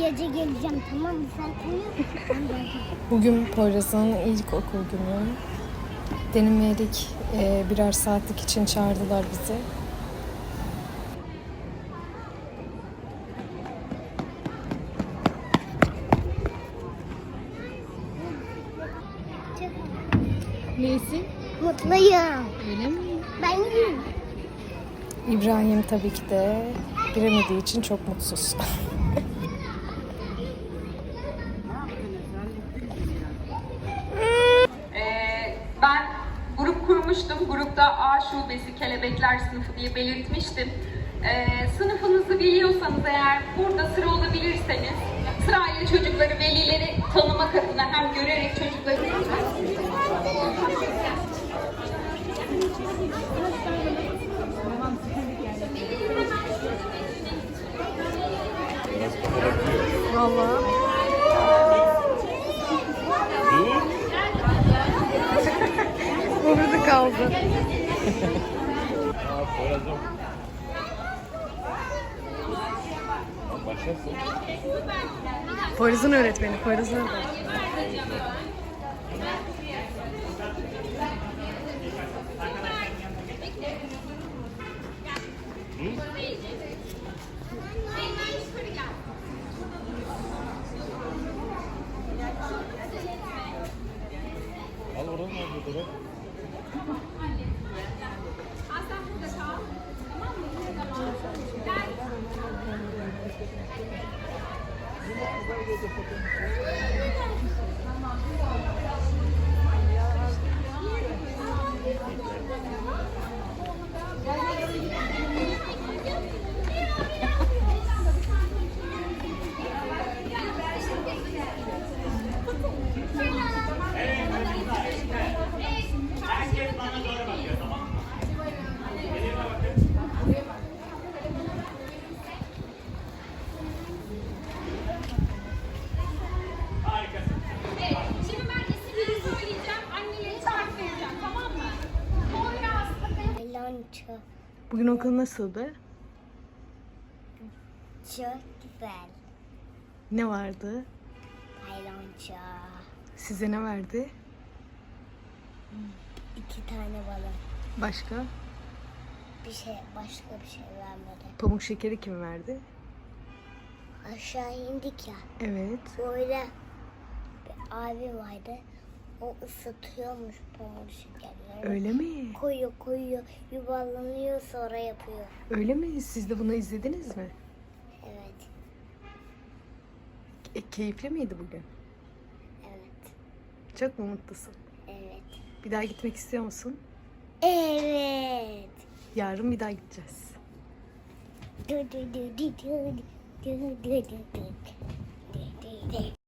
gece geleceğim tamam mı? Sen uyu. Ben geleceğim. Bugün Poyraz'ın ilk okul günü. Denemeyelik e, birer saatlik için çağırdılar bizi. Neyse? mutluyum. Öyle mi? Ben iyiyim. İbrahim tabii ki de giremediği için çok mutsuz. ben grup kurmuştum. Grupta A şubesi Kelebekler sınıfı diye belirtmiştim. Ee, sınıfınızı biliyorsanız eğer burada sıra olabilirseniz sırayla çocukları, velileri tanımak adına hem görerek çocukları... Vallahi. Poyraz'ın öğretmeni, Poyraz'ın öğretmeni. Al oradan al bu потім. Bugün okul nasıldı? Çok güzel. Ne vardı? Paylonça. Size ne verdi? İki tane balık. Başka? Bir şey, başka bir şey vermedi. Pamuk şekeri kim verdi? Aşağı indik ya. Evet. Böyle bir abi vardı. O ısıtıyormuş pamuk şekerleri. Öyle mi? Koyuyor koyuyor yuvarlanıyor sonra yapıyor. Öyle mi? Siz de bunu izlediniz mi? Evet E, keyifli miydi bugün? evet Çok mu mutlusun? evet. Bir daha gitmek istiyor musun? Evet. Yarın bir daha gideceğiz. Du du du du du du du du du du.